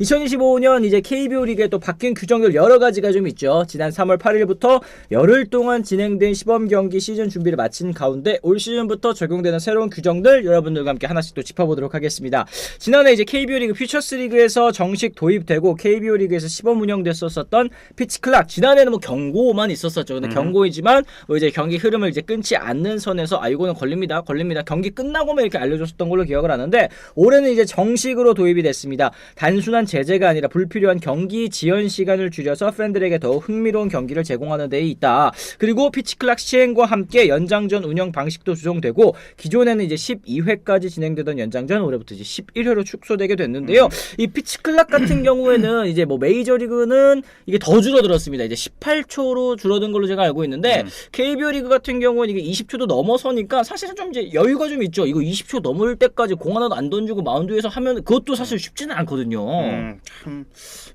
2025년 이제 KBO 리그에 또 바뀐 규정들 여러 가지가 좀 있죠. 지난 3월 8일부터 열흘 동안 진행된 시범 경기 시즌 준비를 마친 가운데 올 시즌부터 적용되는 새로운 규정들 여러분들과 함께 하나씩 또 짚어보도록 하겠습니다. 지난해 이제 KBO 리그 퓨처스 리그에서 정식 도입되고 KBO 리그에서 시범 운영됐었던 피치 클락 지난해는 뭐 경고만 있었었죠. 근데 경고이지만 뭐 이제 경기 흐름을 이제 끊지 않는 선에서 아 이거는 걸립니다, 걸립니다. 경기 끝나고만 이렇게 알려줬었던 걸로 기억을 하는데 올해는 이제 정식으로 도입이 됐습니다. 단순한 제재가 아니라 불필요한 경기 지연 시간을 줄여서 팬들에게 더욱 흥미로운 경기를 제공하는 데 있다. 그리고 피치 클락 시행과 함께 연장전 운영 방식도 조정되고 기존에는 이제 12회까지 진행되던 연장전 올해부터 이제 11회로 축소되게 됐는데요. 이 피치 클락 같은 경우에는 이제 뭐 메이저리그는 이게 더 줄어들었습니다. 이제 18초로 줄어든 걸로 제가 알고 있는데 KBO 리그 같은 경우는 이게 20초도 넘어서니까 사실은 좀 이제 여유가 좀 있죠. 이거 20초 넘을 때까지 공 하나도 안 던지고 마운드 위에서 하면 그것도 사실 쉽지는 않거든요. 음, 참,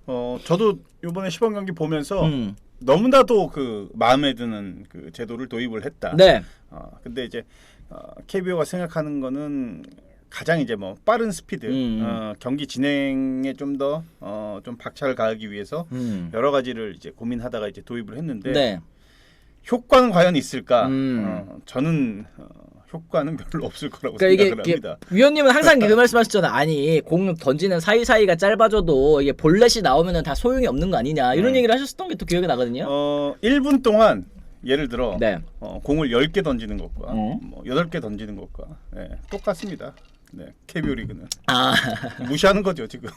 어, 저도 이번에 시범 경기 보면서 음. 너무나도 그 마음에 드는 그 제도를 도입을 했다. 네. 어, 근데 이제 어, KBO가 생각하는 거는 가장 이제 뭐 빠른 스피드, 음. 어, 경기 진행에 좀더 어, 좀 박차를 가하기 위해서 음. 여러 가지를 이제 고민하다가 이제 도입을 했는데 네. 효과는 과연 있을까? 음. 어, 저는 어, 효과는 별로 없을 거라고 그러니까 이게, 생각을 이게 합니다. 위원님은 항상 그 말씀하셨잖아. 아니 공 던지는 사이 사이가 짧아져도 이게 볼넷이 나오면은 다 소용이 없는 거 아니냐 이런 음. 얘기를 하셨었던 게 또 기억이 나거든요. 어, 1분 동안 예를 들어 네. 어, 공을 10개 던지는 것과 어. 뭐 8개 던지는 것과 네, 똑같습니다. 네, KBO 리그는 아, 무시하는 거죠 지금.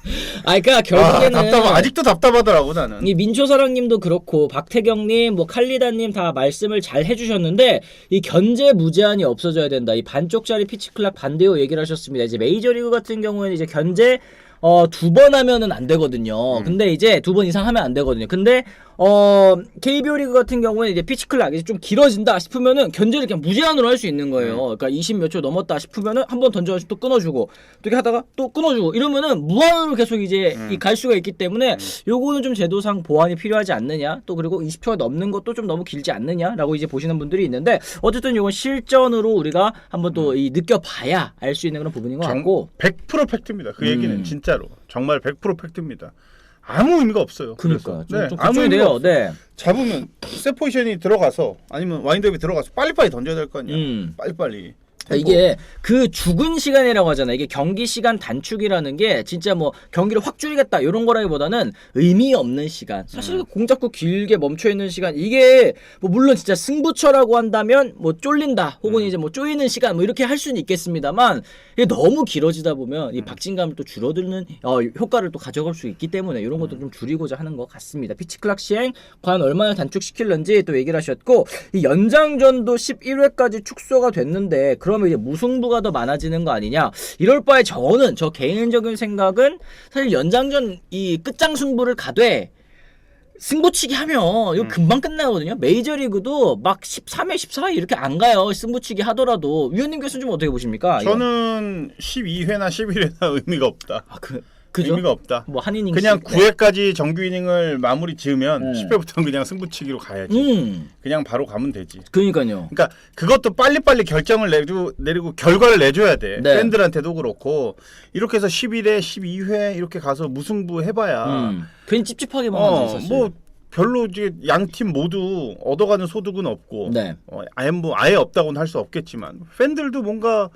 아 그러니까 아, 결국에는 답답 아직도 답답하더라고 나는. 이 민초사랑님도 그렇고 박태경님, 뭐 칼리다님 다 말씀을 잘 해주셨는데 이 견제 무제한이 없어져야 된다. 이 반쪽짜리 피치클락 반대요 얘기를 하셨습니다. 이제 메이저리그 같은 경우에는 이제 견제 어, 두 번 하면은 안 되거든요. 근데 이제 두 번 이상 하면 안 되거든요. 근데 어, KBO 리그 같은 경우에는 이제 피치클락 이제 좀 길어진다 싶으면은 견제를 그냥 무제한으로 할 수 있는 거예요. 그러니까 20 몇 초 넘었다 싶으면은 한 번 던져가지고 또 끊어주고 또 이렇게 하다가 또 끊어주고 이러면은 무한으로 계속 이제 이 갈 수가 있기 때문에 요거는 좀 제도상 보완이 필요하지 않느냐 또 그리고 20초가 넘는 것도 좀 너무 길지 않느냐라고 이제 보시는 분들이 있는데 어쨌든 요건 실전으로 우리가 한번 또 이 느껴봐야 알 수 있는 그런 부분인 것 정- 같고 100% 팩트입니다. 그 얘기는 음. 진짜로 정말 100% 팩트입니다. 아무 의미가 없어요. 그러니까. 좀, 좀 아무 의미가. 네. 잡으면 세 포지션이 들어가서 아니면 와인드업이 들어가서 빨리빨리 던져야 될 거 아니야. 음. 빨리빨리. 그러니까 이게 그 죽은 시간이라고 하잖아요. 이게 경기 시간 단축이라는 게 진짜 뭐 경기를 확 줄이겠다 이런 거라기보다는 의미 없는 시간. 사실 공 잡고 길게 멈춰 있는 시간 이게 뭐 물론 진짜 승부처라고 한다면 뭐 쫄린다 혹은 이제 뭐 쪼이는 시간 뭐 이렇게 할 수는 있겠습니다만 이게 너무 길어지다 보면 이 박진감을 또 줄어드는 어, 효과를 또 가져갈 수 있기 때문에 이런 것도 좀 줄이고자 하는 것 같습니다. 피치 클락 시행 과연 얼마나 단축시킬는지 또 얘기를 하셨고 이 연장전도 11회까지 축소가 됐는데 그 러면 이제 무승부가 더 많아지는 거 아니냐? 이럴 바에 저는 저 개인적인 생각은 사실 연장전 이 끝장 승부를 가되 승부치기 하면 이거 음. 금방 끝나거든요. 메이저리그도 막 13회, 14회 이렇게 안 가요. 승부치기 하더라도 위원님께서 좀 어떻게 보십니까? 저는 12회나 11회나 의미가 없다. 아, 그 그죠? 의미가 없다. 뭐 한 이닝 그냥 씨- 9회까지 정규 이닝을 마무리 지으면 네. 10회부터는 그냥 승부치기로 가야지. 음, 그냥 바로 가면 되지. 그러니까요. 그러니까 그것도 빨리빨리 결정을 내주, 내리고 결과를 내줘야 돼. 네. 팬들한테도 그렇고 이렇게 해서 11회, 12회 이렇게 가서 무승부 해봐야 음, 괜히 찝찝하게만 어, 하죠, 사실. 뭐 별로 이제 양팀 모두 얻어가는 소득은 없고 네. 어, 아예 뭐 아예 없다고는 할 수 없겠지만 팬들도 뭔가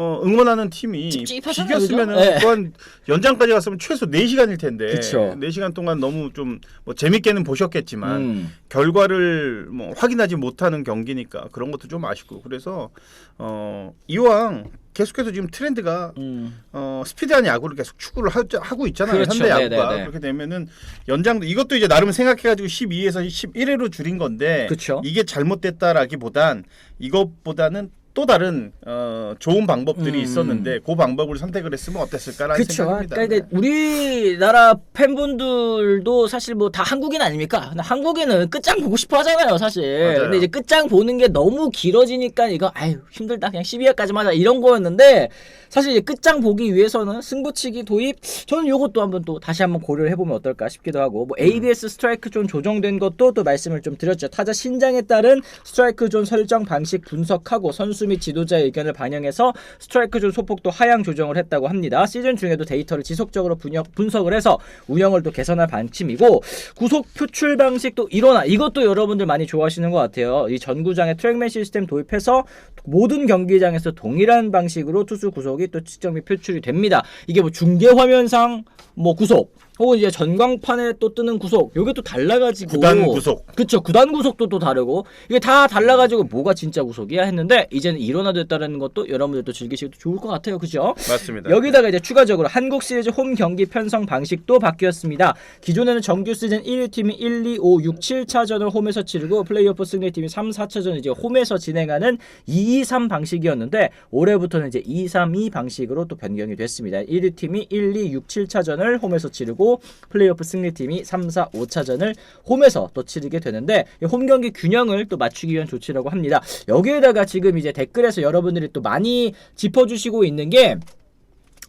어, 응원하는 팀이 찝찝하잖아요, 비겼으면은 그죠? 네. 그건 연장까지 갔으면 최소 4시간일 텐데 그쵸. 4시간 동안 너무 좀 뭐 재밌게는 보셨겠지만 음. 결과를 뭐 확인하지 못하는 경기니까 그런 것도 좀 아쉽고 그래서 어 이왕 계속해서 지금 트렌드가 음. 어 스피드한 야구를 계속 추구를 하, 하고 있잖아요 그렇죠. 현대 야구가 네네네. 그렇게 되면은 연장도 이것도 이제 나름 생각해가지고 12에서 11회로 줄인 건데 그쵸. 이게 잘못됐다라기보단 이것보다는 또 다른 어, 좋은 방법들이 음. 있었는데 그 방법을 선택을 했으면 어땠을까라는 그쵸. 생각입니다. 그러니까 이게 우리나라 팬분들도 사실 뭐 다 한국인 아닙니까? 한국인은 끝장 보고 싶어 하잖아요, 사실. 맞아요. 근데 이제 끝장 보는 게 너무 길어지니까 이거 아유 힘들다 그냥 12회까지만 하자 이런 거였는데 사실 이제 끝장 보기 위해서는 승부치기 도입 저는 요것도 한번 또 다시 한번 고려를 해보면 어떨까 싶기도 하고 뭐 ABS 스트라이크 존 조정된 것도 또 말씀을 좀 드렸죠. 타자 신장에 따른 스트라이크 존 설정 방식 분석하고 선수 및 지도자의 의견을 반영해서 스트라이크 존 소폭도 하향 조정을 했다고 합니다. 시즌 중에도 데이터를 지속적으로 분석, 분석을 해서 운영을 또 개선할 방침이고 구속 표출 방식도 일어나 이것도 여러분들 많이 좋아하시는 것 같아요. 이 전구장에 트랙맨 시스템 도입해서 모든 경기장에서 동일한 방식으로 투수 구속이 또 측정 및 표출이 됩니다. 이게 뭐 중계 화면상 뭐 구속 혹은 이제 전광판에 또 뜨는 구속 요게 또 달라가지고 구단 구속. 그쵸 구단 구속도 또 다르고 이게 다 달라가지고 뭐가 진짜 구속이야 했는데 이제는 일원화됐다는 것도 여러분들도 즐기시도 좋을 것 같아요 그죠? 맞습니다. 여기다가 이제 추가적으로 한국 시리즈 홈 경기 편성 방식도 바뀌었습니다. 기존에는 정규 시즌 1위 팀이 1, 2, 5, 6, 7차전을 홈에서 치르고 플레이오프 승리 팀이 3, 4차전 이제 홈에서 진행하는 2, 2, 3 방식이었는데 올해부터는 이제 2, 3, 2 방식으로 또 변경이 됐습니다. 1위 팀이 1, 2, 6, 7차전을 홈에서 치르고 플레이오프 승리 팀이 3, 4, 5차전을 홈에서 또 치르게 되는데 이홈 경기 균형을 또 맞추기 위한 조치라고 합니다. 여기에다가 지금 이제 댓글에서 여러분들이 또 많이 짚어주시고 있는 게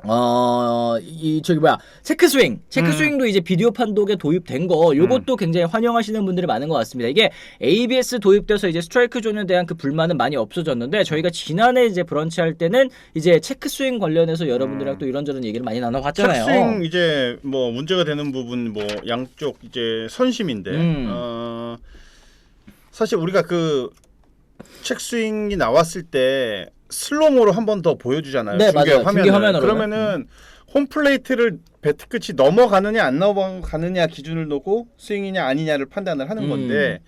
어, 이, 저기 뭐야, 체크 스윙. 체크 음. 스윙도 이제 비디오 판독에 도입된 거, 요것도 굉장히 환영하시는 분들이 많은 것 같습니다. 이게 ABS 도입돼서 이제 스트라이크 존에 대한 그 불만은 많이 없어졌는데, 저희가 지난해 이제 브런치 할 때는 이제 체크 스윙 관련해서 여러분들이랑 또 이런저런 얘기를 많이 나눠봤잖아요. 탑스윙 이제 뭐 문제가 되는 부분 뭐 양쪽 이제 선심인데 음. 어, 사실 우리가 그 책스윙이 나왔을 때 슬로모로 한 번 더 보여주잖아요. 네, 중계 맞아요. 화면을. 중계 화면으로는. 그러면은 홈플레이트를 배트 끝이 넘어가느냐 안 넘어가느냐 기준을 놓고 스윙이냐 아니냐를 판단을 하는 음. 건데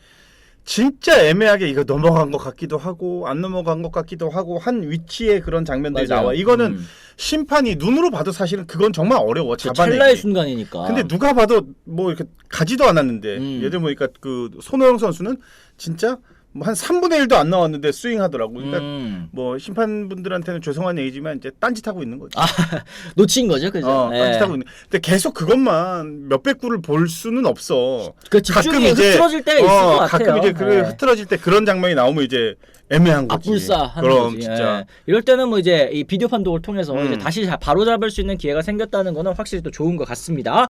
진짜 애매하게 이거 넘어간 것 같기도 하고 안 넘어간 것 같기도 하고 한 위치에 그런 장면들이 맞아요. 나와. 이거는 음. 심판이 눈으로 봐도 사실은 그건 정말 어려워 그 잡아내기. 찰나의 순간이니까. 근데 누가 봐도 뭐 이렇게 가지도 않았는데 음. 예를 들면 그러니까 그 손호영 선수는 진짜 뭐한 3분의 1도 안 나왔는데 스윙하더라고. 그러니까 음. 뭐 심판분들한테는 죄송한 얘기지만 이제 딴짓하고 있는 거지. 아, 놓친 거죠, 그죠? 어, 예. 딴짓하고 있는. 근데 계속 그것만 몇백 구를 볼 수는 없어. 그 집중이 흐트러질 때가 있을 어, 것 같아요. 가끔 이제 그 예. 흐트러질 때 그런 장면이 나오면 이제 애매한 거지. 하는 그럼 거지. 진짜. 예. 이럴 때는 뭐 이제 이 비디오 판독을 통해서 음. 이제 다시 바로 잡을 수 있는 기회가 생겼다는 거는 확실히 또 좋은 것 같습니다.